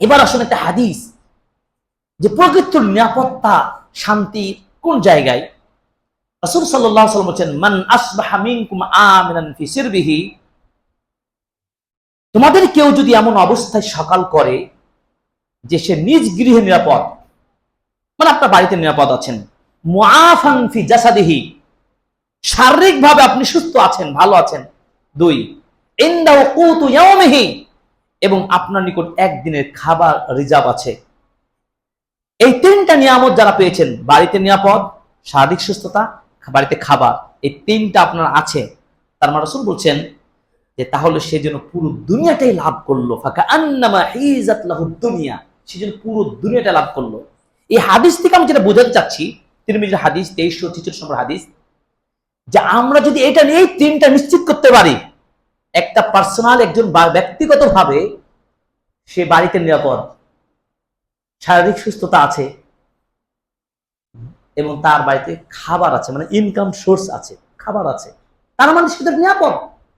এবার আসুন একটা হাদিস, যে প্রকৃত নিরাপত্তা, শান্তি কোন জায়গায়? রাসূল ওয়াসাল্লাম বলেন মান আসবাহা তোমাদের কেউ যদি এমন অবস্থায় সকাল করে যে সে নিজ গৃহে নিরাপদ মানে আপনার বাড়িতে নিরাপদ আছেন, মুআফান ফি জাসাদিহি, শারীরিকভাবে আপনি সুস্থ আছেন, ভালো আছেন, দুই ইন্দা কুতু ইয়াউমিহি এবং আপনার নিকট একদিনের খাবার রিজার্ভ আছে। এই তিনটা নিয়ামত যারা পেয়েছেন, বাড়িতে নিরাপদ, শারীরিক সুস্থতা, বাড়িতে খাবার, এই তিনটা আপনার আছে। তার মানে রাসূল বলছেন যে, তাহলে সে যেন পুরো দুনিয়াটাই লাভ করল। ফাঁকা আন্নামা হিজাত দুনিয়া। সে যেন পুরো দুনিয়াটা লাভ করল। এই হাদিস থেকে আমি যেটা বোঝাতে চাচ্ছি, তিরমিজির হাদিস তেইশশো ছিচল্লিশ নম্বর হাদিস, যে আমরা যদি এটা নিয়ে তিনটা নিশ্চিত করতে পারি একটা পার্সোনাল একজন ব্যক্তিগতভাবে সে বাড়িতে নিরাপদ, শারীরিক সুস্থতা আছে এবং তার বাড়িতে খাবার আছে মানে ইনকাম সোর্স আছে, খাবার আছে। তার মানে সেটা নিরাপদ।